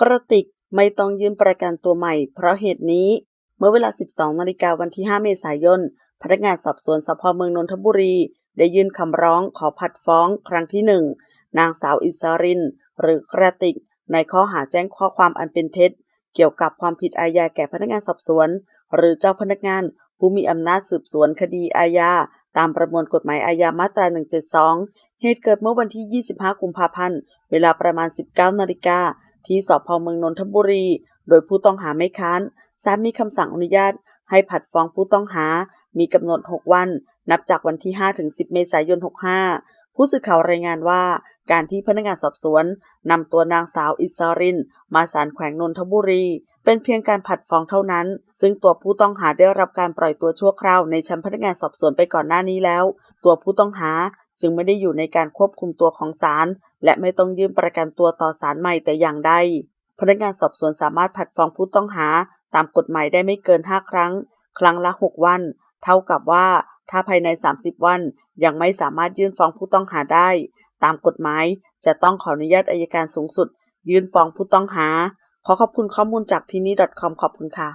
กระติกไม่ต้องยื่นประกันตัวใหม่ เพราะเหตุนี้ เมื่อเวลา 12 นาฬิกาวันที่ 5 เมษายน พนักงานสอบสวนสพเมืองนนทบุรี ได้ยื่นคำร้องขอผัดฟ้องครั้งที่ 1 นางสาวอิสริน หรือกระติก ในข้อหาแจ้งข้อความอันเป็นเท็จ เกี่ยวกับความผิดอาญาแก่พนักงานสอบสวน หรือเจ้าพนักงานผู้มีอำนาจสืบสวนคดีอาญาตามประมวลกฎหมายอาญามาตรา 172 เหตุเกิดเมื่อวันที่ 25 กุมภาพันธ์ เวลาประมาณ 19 นาฬิกา ที่สพเมืองนนทบุรี โดยผู้ต้องหาไม่ค้านศาลมีคำสั่งอนุญาต ให้ผัดฟ้องผู้ต้องหา มีกำหนด 6 วัน นับจากวันที่5ถึง10 เมษายน 65 ผู้สื่อข่าวรายงานว่า การที่พนักงานสอบสวนนำตัวนางสาวอิสริน มาศาลแขวงนนทบุรี เป็นเพียงการผัดฟ้องเท่านั้น ซึ่งตัวผู้ต้องหาได้รับการปล่อยตัวชั่วคราวในชั้นพนักงานสอบสวนไปก่อนหน้านี้แล้ว ตัวผู้ต้องหาจึงไม่ได้อยู่ในการควบคุมตัวของศาล และไม่ต้องยื่นประกันตัวต่อศาลใหม่แต่อย่างใด พนักงานสอบสวนสามารถผัดฟ้องผู้ต้องหาตามกฎหมายได้ไม่เกิน 5 ครั้ง ครั้งละ 6 วัน เท่ากับว่าถ้าภายใน 30 วัน ยังไม่สามารถยื่นฟ้องผู้ต้องหาได้ ตามกฎหมายจะต้องขออนุญาตอายการสูงสุด ยื่นฟ้องผู้ต้องหา ขอขอบคุณข้อมูลจากที่นี่ .com ขอบคุณค่ะ